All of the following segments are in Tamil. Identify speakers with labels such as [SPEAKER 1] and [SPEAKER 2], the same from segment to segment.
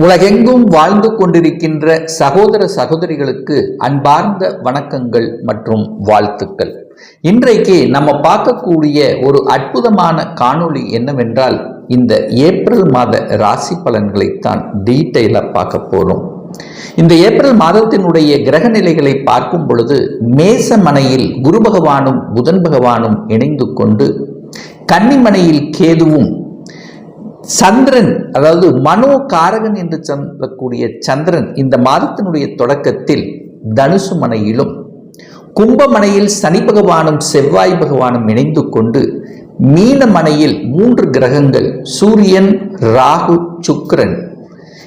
[SPEAKER 1] உலகெங்கும் வாழ்ந்து கொண்டிருக்கின்ற சகோதர சகோதரிகளுக்கு அன்பார்ந்த வணக்கங்கள் மற்றும் வாழ்த்துக்கள். இன்றைக்கு நம்ம பார்க்கக்கூடிய ஒரு அற்புதமான காணொளி என்னவென்றால் இந்த ஏப்ரல் மாத ராசி பலன்களைத்தான் டீட்டெயிலாக பார்க்க போகிறோம் இந்த ஏப்ரல் மாதத்தினுடைய கிரக நிலைகளை பார்க்கும் பொழுது மேசமனையில் குரு பகவானும் புதன் பகவானும் இணைந்து கொண்டு கன்னிமனையில் கேதுவும் சந்திரன் அதாவது மனோ காரகன் என்று சொல்லக்கூடிய சந்திரன் இந்த மாதத்தினுடைய தொடக்கத்தில் தனுசு மனையிலும் கும்பமனையில் சனி பகவானும் செவ்வாய் பகவானும் இணைந்து கொண்டு மீனமனையில் மூன்று கிரகங்கள் சூரியன் ராகு சுக்ரன்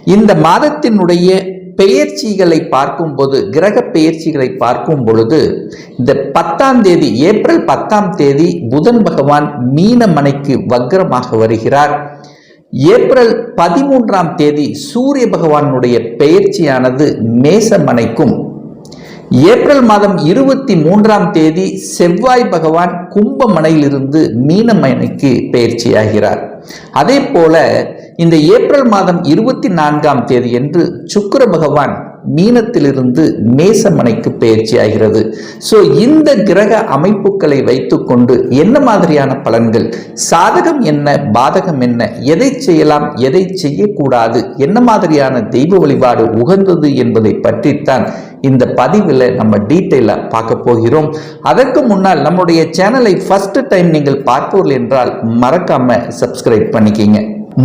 [SPEAKER 1] இந்த மாதத்தினுடைய பெயர்ச்சிகளை பார்க்கும்போது கிரக பெயர்ச்சிகளை பார்க்கும் பொழுது இந்த பத்தாம் தேதி ஏப்ரல் பத்தாம் தேதி புதன் பகவான் மீனமனைக்கு வக்ரமாக வருகிறார். ஏப்ரல் பதிமூன்றாம் தேதி சூரிய பகவானுடைய பெயர்ச்சியானது மேசமனைக்கும். ஏப்ரல் மாதம் இருபத்தி மூன்றாம் தேதி செவ்வாய் பகவான் கும்பமனையிலிருந்து மீனமனைக்கு பெயர்ச்சியாகிறார். அதே போல இந்த ஏப்ரல் மாதம் இருபத்தி நான்காம் தேதி என்று சுக்கிர பகவான் மீனத்திலிருந்து மேசமனைக்கு பயிற்சி ஆகிறது ஸோ இந்த கிரக அமைப்புகளை வைத்துக்கொண்டு என்ன மாதிரியான பலன்கள்? சாதகம் என்ன? பாதகம் என்ன? எதை செய்யலாம்? எதை செய்யக்கூடாது? என்ன மாதிரியான தெய்வ வழிபாடு உகந்தது என்பதை பற்றித்தான் இந்த பதிவில் நம்ம டீட்டெயிலாக பார்க்க போகிறோம். அதற்கு முன்னால் நம்முடைய சேனலை ஃபர்ஸ்ட் டைம் நீங்கள் பார்ப்போர்கள் என்றால் மறக்காம சப்ஸ்கிரைப் பண்ணிக்கிங்க.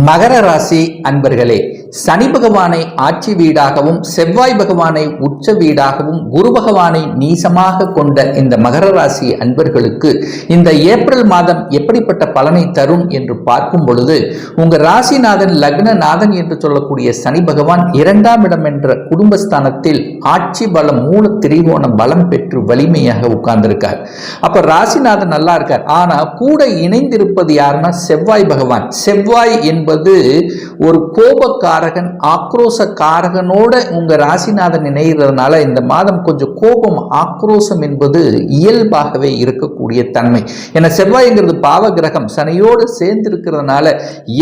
[SPEAKER 1] மகர ராசி அன்பர்களே சனி பகவானை ஆட்சி வீடாகவும் செவ்வாய் பகவானை உச்ச வீடாகவும் குரு பகவானை நீசமாக கொண்ட இந்த மகர ராசி அன்பர்களுக்கு இந்த ஏப்ரல் மாதம் எப்படிப்பட்ட பலனை தரும் என்று பார்க்கும் பொழுது உங்க ராசிநாதன் லக்னநாதன் என்று சொல்லக்கூடிய சனி பகவான் இரண்டாம் இடம் என்ற குடும்பஸ்தானத்தில் ஆட்சி பலம் மூல திரிகோண பலம் பெற்று வலிமையாக உட்கார்ந்திருக்கார். அப்ப ராசிநாதன் நல்லா இருக்கார். ஆனா கூட இணைந்திருப்பது யாருன்னா செவ்வாய் பகவான். செவ்வாய் என்பது ஒரு காரகன் ஆக்ரோச காரகனோட ராசிநாதன் இணைகிறதுனால இந்த மாதம் கொஞ்சம் கோபம் ஆக்ரோசம் என்பது இயல்பாகவே இருக்கக்கூடிய தன்மை. ஏன்னா செவ்வாய்ங்கிறது பாவ கிரகம் சனையோடு சேர்ந்து இருக்கிறதுனால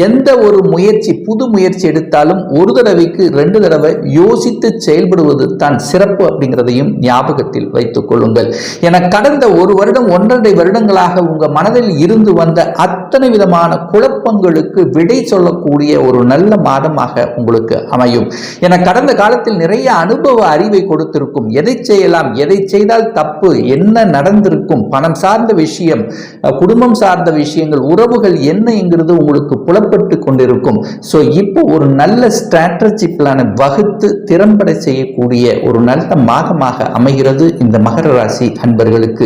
[SPEAKER 1] எந்த ஒரு முயற்சி புது முயற்சி எடுத்தாலும் ஒரு தடவைக்கு ரெண்டு தடவை யோசித்து செயல்படுவது தான் சிறப்பு அப்படிங்கிறதையும் ஞாபகத்தில் வைத்துக் கொள்ளுங்கள். என கடந்த ஒரு வருடம் ஒன்றரை வருடங்களாக உங்கள் மனதில் இருந்து வந்த அத்தனை விதமான குழப்பங்களுக்கு விடை சொல்லக்கூடிய ஒரு நல்ல மாதமாக உங்களுக்கு அமையும். என கடந்த காலத்தில் நிறைய அனுபவ அறிவை கொடுத்திருக்கும். எதை செய்யலாம்? எதை செய்தால் தப்பு? என்ன நடந்திருக்கும்? பணம் சார்ந்த விஷயம் குடும்பம் சார்ந்த விஷயங்கள் உறவுகள் என்னங்கிறது உங்களுக்கு புலப்பட்டு கொண்டிருக்கும். ஸோ இப்போ ஒரு நல்ல ஸ்ட்ராட்டஜி பிளானை வகுத்து திறம்பட செய்யக்கூடிய ஒரு நல்ல மாதமாக அமைகிறது இந்த மகர ராசி அன்பர்களுக்கு.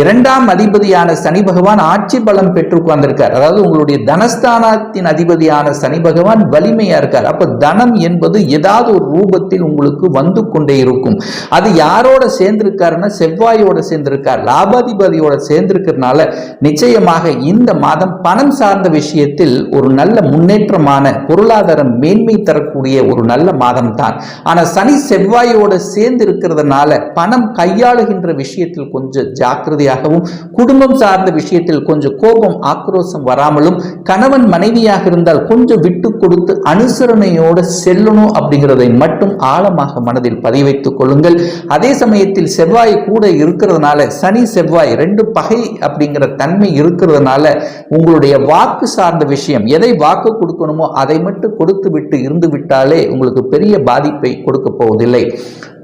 [SPEAKER 1] இரண்டாம் அதிபதியான சனி பகவான் ஆட்சி பலம் பெற்று உட்கார்ந்திருக்கார் அதாவது உங்களுடைய தனஸ்தானத்தின் அதிபதியான சனி பகவான் வலிமையா இருக்கார். அப்ப தனம் என்பது ஏதாவது ஒரு ரூபத்தில் உங்களுக்கு வந்து கொண்டே இருக்கும். அது யாரோட சேர்ந்திருக்காருன்னா செவ்வாயோட சேர்ந்திருக்கார் லாபாதிபதியோட சேர்ந்திருக்கிறதுனால நிச்சயமாக இந்த மாதம் பணம் சார்ந்த விஷயத்தில் ஒரு நல்ல முன்னேற்றமான பொருளாதாரம் மேன்மை தரக்கூடிய ஒரு நல்ல மாதம் தான். ஆனா சனி செவ்வாயோட சேர்ந்து இருக்கிறதுனால பணம் கையாளுகின்ற விஷயத்தில் கொஞ்சம் ஜாக்கிரதையாகவும் குடும்பம் சார்ந்த விஷயத்தில் கொஞ்சம் கோபம் ஆக்ரோசம் வராமலும் கணவன் மனைவியாக இருந்தால் கொஞ்சம் விட்டு கொடுத்து அனுசரணை அனுசரணையோடு செல்லணும் அப்படிங்கிறதை மட்டும் ஆழமாக மனதில் பதிவைத்துக் கொள்ளுங்கள். அதே சமயத்தில் செவ்வாய் கூட இருக்கிறதுனால சனி செவ்வாய் ரெண்டு பகை அப்படிங்கிற தன்மை இருக்கிறதுனால உங்களுடைய வாக்கு சார்ந்த விஷயம் எதை வாக்கு கொடுக்கணுமோ அதை மட்டும் கொடுத்து விட்டு இருந்து விட்டாலே உங்களுக்கு பெரிய பாதிப்பை கொடுக்க போவதில்லை.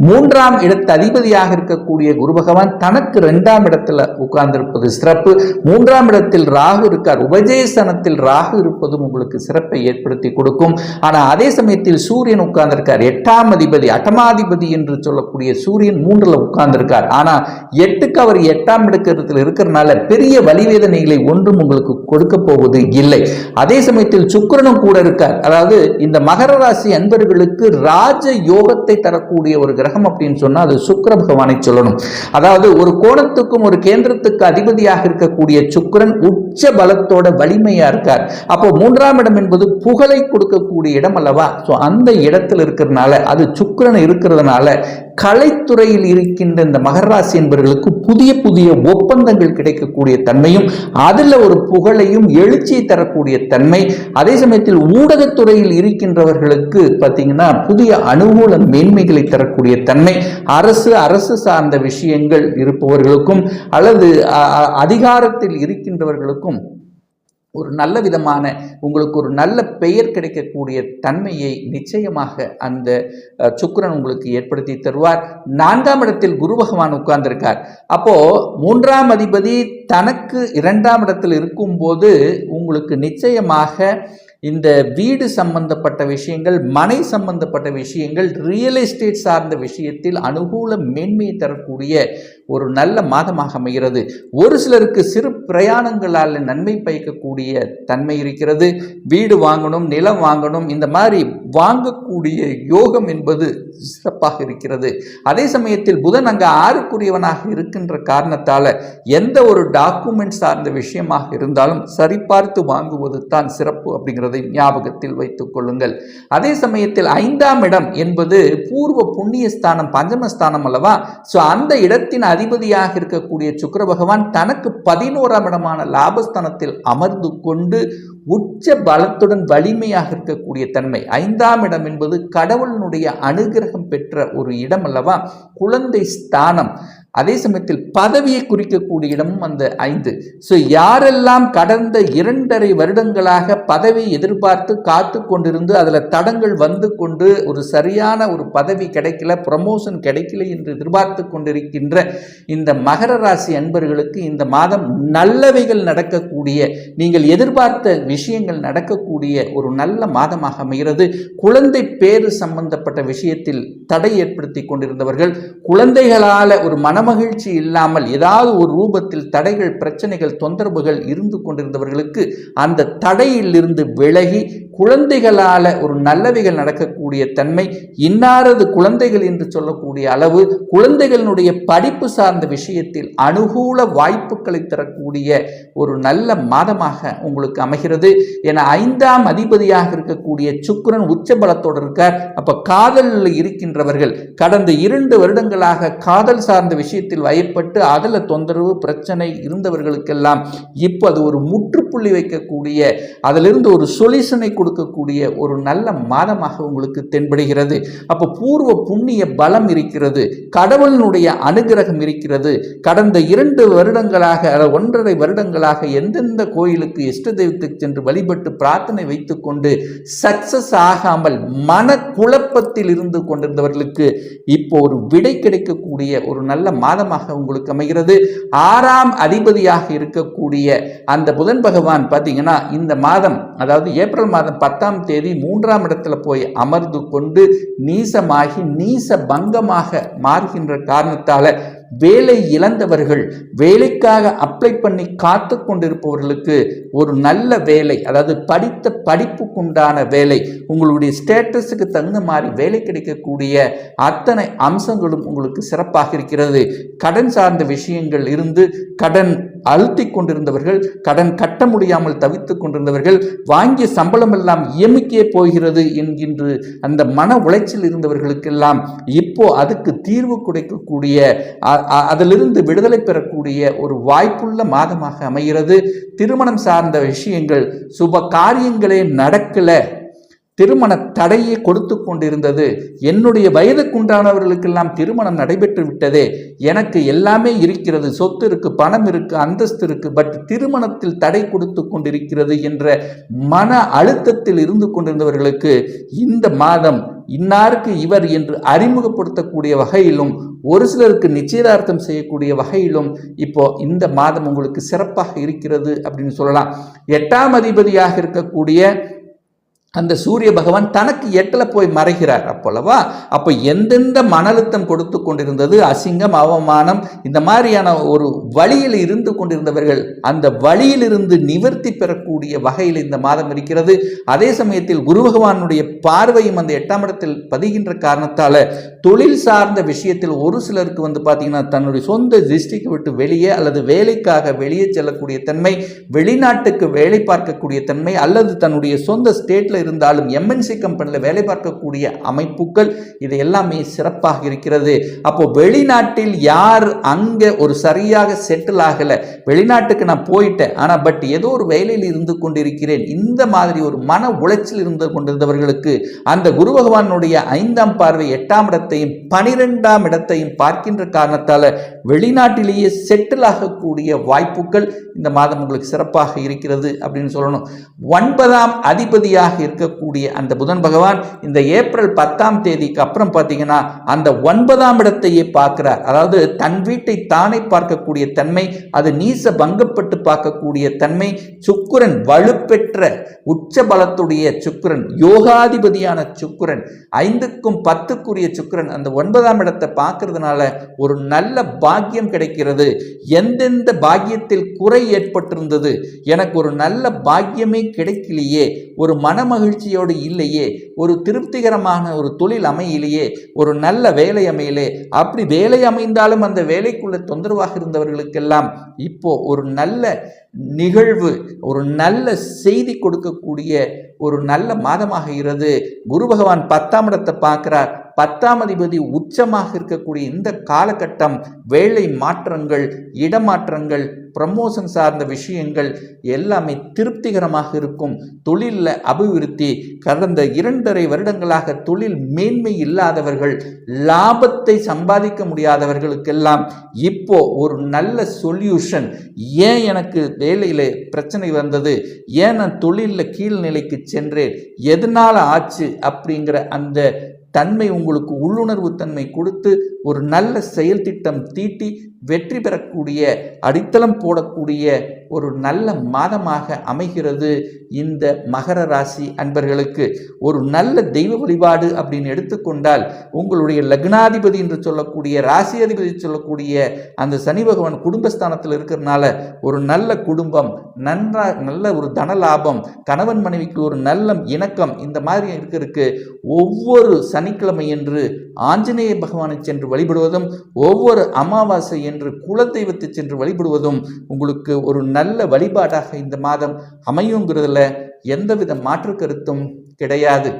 [SPEAKER 1] மூன்றாம் இடத்து அதிபதியாக இருக்கக்கூடிய குரு பகவான் தனக்கு இரண்டாம் இடத்துல உட்கார்ந்திருப்பது சிறப்பு. மூன்றாம் இடத்தில் ராகு இருக்கார். உபஜேசனத்தில் ராகு இருப்பதும் உங்களுக்கு சிறப்பை ஏற்படுத்தி கொடுக்கும். ஆனால் அதே சமயத்தில் சூரியன் உட்கார்ந்திருக்கார். எட்டாம் அதிபதி அட்டமாதிபதி என்று சொல்லக்கூடிய சூரியன் மூன்றுல உட்கார்ந்திருக்கார். ஆனா எட்டுக்கு அவர் எட்டாம் இடத்தில் இருக்கிறனால பெரிய வலிவேதனைகளை ஒன்றும் உங்களுக்கு கொடுக்க போவது இல்லை. அதே சமயத்தில் சுக்கரனும் கூட இருக்கார். அதாவது இந்த மகர ராசி அன்பர்களுக்கு ராஜ யோகத்தை தரக்கூடிய ஒரு கிரகம் அப்படின்னு சொன்னா அது சுக்கிர பகவானை சொல்லணும். அதாவது ஒரு கோணத்துக்கும் ஒரு கேந்திரத்துக்கு அதிபதியாக இருக்கக்கூடிய சுக்கரன் உச்ச பலத்தோட வலிமையா இருக்கார். அப்போ மூன்றாம் இடம் என்பது புகழை கொடுக்கக்கூடிய இடம் அல்லவா? ஸோ அந்த இடத்தில் இருக்கிறதுனால அது சுக்கிரன் இருக்கிறதுனால கலைத்துறையில் இருக்கின்ற இந்த மகராசி என்பவர்களுக்கு புதிய புதிய ஒப்பந்தங்கள் கிடைக்கக்கூடிய தன்மையும் அதில் ஒரு புகழையும் எழுச்சியை தரக்கூடிய தன்மை அதே சமயத்தில் ஊடகத்துறையில் இருக்கின்றவர்களுக்கு பார்த்தீங்கன்னா புதிய அனுகூல மேன்மைகளை தரக்கூடிய தன்மை அரசு அரசு சார்ந்த விஷயங்கள் இருப்பவர்களுக்கும் அல்லது அதிகாரத்தில் இருக்கின்றவர்களுக்கும் ஒரு நல்ல விதமான உங்களுக்கு ஒரு நல்ல பெயர் கிடைக்கக்கூடிய தன்மையை நிச்சயமாக அந்த சுக்கரன் உங்களுக்கு ஏற்படுத்தி தருவார். நான்காம் இடத்தில் குரு பகவான் உட்கார்ந்திருக்கார். அப்போ மூன்றாம் அதிபதி தனக்கு இரண்டாம் இடத்தில் இருக்கும்போது உங்களுக்கு நிச்சயமாக இந்த வீடு சம்பந்தப்பட்ட விஷயங்கள் மனை சம்பந்தப்பட்ட விஷயங்கள் ரியல் எஸ்டேட் சார்ந்த விஷயத்தில் அனுகூல மேன்மையை தரக்கூடிய ஒரு நல்ல மாதமாக அமைகிறது. ஒரு சிலருக்கு சிறு பிரயாணங்களால் நன்மை பயக்கக்கூடிய தன்மை இருக்கிறது. வீடு வாங்கணும் நிலம் வாங்கணும் இந்த மாதிரி வாங்கக்கூடிய யோகம் என்பது சிறப்பாக இருக்கிறது. அதே சமயத்தில் புதன் அங்கே ஆறுக்குரியவனாக இருக்கின்ற காரணத்தால் எந்த ஒரு டாக்குமெண்ட் சார்ந்த விஷயமாக இருந்தாலும் சரிபார்த்து வாங்குவது தான் சிறப்பு அப்படிங்கிறதை ஞாபகத்தில் வைத்துக் கொள்ளுங்கள். அதே சமயத்தில் ஐந்தாம் இடம் என்பது பூர்வ புண்ணியஸ்தானம் பஞ்சமஸ்தானம் அல்லவா? ஸோ அந்த இடத்தின் அதிபதியாக இருக்கக்கூடிய சுக்கர பகவான் தனக்கு பதினோராம் இடமான லாபஸ்தானத்தில் அமர்ந்து கொண்டு உச்ச பலத்துடன் வலிமையாக இருக்கக்கூடிய தன்மை. ஐந்தாம் இடம் என்பது கடவுளினுடைய அனுகிரகம் பெற்ற ஒரு இடம் அல்லவா? குழந்தை ஸ்தானம். அதே சமயத்தில் பதவியை குறிக்கக்கூடிய இடமும் அந்த ஐந்து. ஸோ யாரெல்லாம் கடந்த இரண்டரை வருடங்களாக பதவியை எதிர்பார்த்து காத்து கொண்டிருந்து அதில் தடங்கள் வந்து கொண்டு ஒரு சரியான ஒரு பதவி கிடைக்கல ப்ரமோஷன் கிடைக்கல என்று எதிர்பார்த்து கொண்டிருக்கின்ற இந்த மகர ராசி அன்பர்களுக்கு இந்த மாதம் நல்லவைகள் நடக்கக்கூடிய நீங்கள் எதிர்பார்த்த விஷயங்கள் நடக்கக்கூடிய ஒரு நல்ல மாதமாக அமைகிறது. குழந்தை பேறு சம்பந்தப்பட்ட விஷயத்தில் தடை ஏற்படுத்தி கொண்டிருந்தவர்கள் குழந்தைகளால ஒரு மனமகிழ்ச்சி இல்லாமல் ஏதாவது ஒரு ரூபத்தில் தடைகள் பிரச்சனைகள் தொந்தரவுகள் இருந்து கொண்டிருந்தவர்களுக்கு அந்த தடையிலிருந்து விலகி குழந்தைகளால ஒரு நல்லவைகள் நடக்கக்கூடிய தன்மை இன்னாரது குழந்தைகள் என்று சொல்லக்கூடிய அளவு குழந்தைகளினுடைய படிப்பு சார்ந்த விஷயத்தில் அனுகூல வாய்ப்புகளை தரக்கூடிய ஒரு நல்ல மாதமாக உங்களுக்கு அமைகிறது. என ஐந்தாம் அதிபதியாக இருக்கக்கூடிய சுக்கிரன் உச்ச பலத்தோடு இருக்கார் அப்ப காதலில் இருக்கின்றவர்கள் கடந்த இரண்டு வருடங்களாக காதல் சார்ந்த விஷயத்தில் வயப்பட்டு அதில் தொந்தரவு பிரச்சனை இருந்தவர்களுக்கெல்லாம் இப்போ அது ஒரு முற்றுப்புள்ளி வைக்கக்கூடிய அதிலிருந்து ஒரு சொல்யூஷனை கொடுக்கக்கூடிய ஒரு நல்ல மாதமாக உங்களுக்கு தென்படுகிறது. அப்போ பூர்வ புண்ணிய பலம் இருக்கிறது கடவுளினுடைய அனுகிரகம் இருக்கிறது. கடந்த இரண்டு வருடங்களாக ஒன்றரை வருடங்களாக எந்தெந்த கோயிலுக்கு இஷ்ட தெய்வத்துக்கு சென்று வழிபட்டு பிரார்த்தனை வைத்துக்கொண்டு சக்சஸ் ஆகாமல் மன குழப்பத்தில் இருந்து கொண்டிருந்தவர்களுக்கு இப்போ ஒரு விடை கிடைக்கக்கூடிய ஒரு நல்ல மாதமாக உங்களுக்கு அமைகிறது. ஆறாம் அதிபதியாக இருக்கக்கூடிய அந்த புதன் பகவான் பார்த்தீங்கன்னா இந்த மாதம் அதாவது ஏப்ரல் மாதம் பத்தாம் தேதி மூன்றாம் இடத்துல போய் அமர்ந்து கொண்டு நீசமாகி நீச பங்கமாக மாறுகின்ற காரணத்தால் வேலை இழந்தவர்கள் வேலைக்காக அப்ளை பண்ணி காத்து கொண்டிருப்பவர்களுக்கு ஒரு நல்ல வேலை அதாவது படித்த படிப்புக்குண்டான வேலை உங்களுடைய ஸ்டேட்டஸுக்கு தகுந்த மாதிரி வேலை கிடைக்கக்கூடிய அத்தனை அம்சங்களும் உங்களுக்கு சிறப்பாக இருக்கிறது. கடன் சார்ந்த விஷயங்கள் இருந்து கடன் அழுத்தி கொண்டிருந்தவர்கள் கடன் கட்ட முடியாமல் தவித்துக் கொண்டிருந்தவர்கள் வாங்கிய சம்பளம் எல்லாம் இயமிக்கே போகிறது என்கின்ற அந்த மன உளைச்சல் இருந்தவர்களுக்கெல்லாம் இப்போ அதுக்கு தீர்வு கொடுக்கக்கூடிய அதிலிருந்து விடுதலை பெறக்கூடிய ஒரு வாய்ப்புள்ள மாதமாக அமைகிறது. திருமணம் சார்ந்த விஷயங்கள் சுப காரியங்களே நடக்கலை. திருமண தடையை கொடுத்து கொண்டிருந்தது. என்னுடைய வயதுக்குண்டானவர்களுக்கெல்லாம் திருமணம் நடைபெற்று விட்டதே. எனக்கு எல்லாமே இருக்கிறது. சொத்து இருக்கு பணம் இருக்கு அந்தஸ்து இருக்கு. பட் திருமணத்தில் தடை கொடுத்து கொண்டிருக்கிறது என்ற மன அழுத்தத்தில் இருந்து கொண்டிருந்தவர்களுக்கு இந்த மாதம் இன்னாருக்கு இவர் என்று அறிமுகப்படுத்தக்கூடிய வகையிலும் ஒரு சிலருக்கு நிச்சயதார்த்தம் செய்யக்கூடிய வகையிலும் இப்போ இந்த மாதம் உங்களுக்கு சிறப்பாக இருக்கிறது அப்படின்னு சொல்லலாம். எட்டாம் அதிபதியாக இருக்கக்கூடிய அந்த சூரிய பகவான் தனக்கு எட்டில் போய் மறைகிறார் அப்போல்லவா அப்போ எந்தெந்த மன அழுத்தம் கொடுத்து கொண்டிருந்தது? அசிங்கம் அவமானம் இந்த மாதிரியான ஒரு வழியில் இருந்து கொண்டிருந்தவர்கள் அந்த வழியிலிருந்து நிவர்த்தி பெறக்கூடிய வகையில் இந்த மாதம் இருக்கிறது. அதே சமயத்தில் குரு பகவானுடைய பார்வையும் அந்த எட்டாம் இடத்தில் பதிகின்ற காரணத்தால் தொழில் சார்ந்த விஷயத்தில் ஒரு சிலருக்கு வந்து பார்த்தீங்கன்னா தன்னுடைய சொந்த டிஸ்ட்ரிக்ட் விட்டு வெளியே அல்லது வேலைக்காக வெளியே செல்லக்கூடிய தன்மை வெளிநாட்டுக்கு வேலை பார்க்கக்கூடிய தன்மை அல்லது தன்னுடைய சொந்த ஸ்டேட்டில் இருந்தாலும் எம்என்சி கம்பெனியில் வேலை பார்க்கக்கூடிய அமைப்புகள் இது எல்லாமே சிறப்பாக இருக்கிறது. அப்போ வெளிநாட்டில் யார் அங்கே ஒரு சரியாக செட்டில் ஆகலை? வெளிநாட்டுக்கு நான் போயிட்டேன். ஆனால் பட் ஏதோ ஒரு வேலையில் இருந்து கொண்டிருக்கிறேன். இந்த மாதிரி ஒரு மன உளைச்சல் இருந்து கொண்டிருந்தவர்களுக்கு அந்த குரு பகவானுடைய ஐந்தாம் பார்வை எட்டாம் இடத்தையும் பனிரெண்டாம் இடத்தையும் பார்க்கின்ற காரணத்தால் வெளிநாட்டிலேயே செட்டில் ஆகக்கூடிய வாய்ப்புகள் இந்த மாதம் உங்களுக்கு சிறப்பாக இருக்கிறது அப்படின்னு சொல்லணும். ஒன்பதாம் அதிபதியாக இருக்கக்கூடிய அந்த புதன் பகவான் இந்த ஏப்ரல் பத்தாம் தேதிக்கு அப்புறம் பார்த்தீங்கன்னா அந்த ஒன்பதாம் இடத்தையே பார்க்கிறார். அதாவது தன் வீட்டை தானே பார்க்கக்கூடிய தன்மை அது நீச பங்கப்பட்டு பார்க்கக்கூடிய தன்மை சுக்குரன் வலுப்பெற்ற உச்ச பலத்துடைய சுக்குரன் யோகாதிபதியான சுக்கிரன் ஐந்துக்கும் பத்துக்குரிய சுக்கிரன் அந்த ஒன்பதாம் இடத்தை பார்க்கறதுனால ஒரு நல்ல பாக்கியம் கிடைக்கிறது. எந்தெந்த பாக்கியத்தில் குறை ஏற்பட்டிருந்தது? எனக்கு ஒரு நல்ல பாக்கியமே கிடைக்கலையே. ஒரு மகிழ்ச்சியோடு இல்லையே ஒரு திருப்திகரமான ஒரு தொழில் அமையிலேயே ஒரு நல்ல வேலை அமையலே அப்படி வேலை அமைந்தாலும் அந்த வேலைக்குள்ள தொந்தரவாக இருந்தவர்களுக்கெல்லாம் இப்போ ஒரு நல்ல நிகழ்வு ஒரு நல்ல செய்தி கொடுக்கக்கூடிய ஒரு நல்ல மாதமாக இருக்கிறது. குரு பகவான் பத்தாம் இடத்தை பார்க்கிறார். பத்தாம் அதிபதி உச்சமாக இருக்கக்கூடிய இந்த காலகட்டம் வேலை மாற்றங்கள் இடமாற்றங்கள் ப்ரமோஷன் சார்ந்த விஷயங்கள் எல்லாமே திருப்திகரமாக இருக்கும். தொழிலில் அபிவிருத்தி கடந்த இரண்டரை வருடங்களாக தொழில் மேன்மை இல்லாதவர்கள் லாபத்தை சம்பாதிக்க முடியாதவர்களுக்கெல்லாம் இப்போ ஒரு நல்ல சொல்யூஷன் ஏன் எனக்கு வேலையில் பிரச்சனை வந்தது? ஏன் நான் தொழிலில் கீழ்நிலைக்கு சென்றேன்? எதனால் ஆச்சு? அப்படிங்கிற அந்த தன்மை உங்களுக்கு உள்ளுணர்வு தன்மை கொடுத்து ஒரு நல்ல செயல் திட்டம் தீட்டி வெற்றி பெறக்கூடிய அடித்தளம் போடக்கூடிய ஒரு நல்ல மாதமாக அமைகிறது இந்த மகர ராசி அன்பர்களுக்கு. ஒரு நல்ல தெய்வ வழிபாடு அப்படின்னு எடுத்துக்கொண்டால் உங்களுடைய லக்னாதிபதி என்று சொல்லக்கூடிய ராசி அதிபதி சொல்லக்கூடிய அந்த சனி பகவான் குடும்பஸ்தானத்தில் இருக்கிறதுனால ஒரு நல்ல குடும்பம் நன்றா நல்ல ஒரு தன லாபம் கணவன் மனைவிக்கு ஒரு நல்ல இணக்கம் இந்த மாதிரி இருக்கிறதுக்கு ஒவ்வொரு சனி என்று ஆஞ்சநேய பகவானை சென்று வழிபடுவதும் ஒவ்வொரு அமாவாசை என்று குலதெய்வத்தை சென்று வழிபடுவதும் உங்களுக்கு ஒரு நல்ல வழிபாடாக இந்த மாதம் அமையுங்கிறதுல எந்தவித மாற்று கருத்தும் கிடையாது.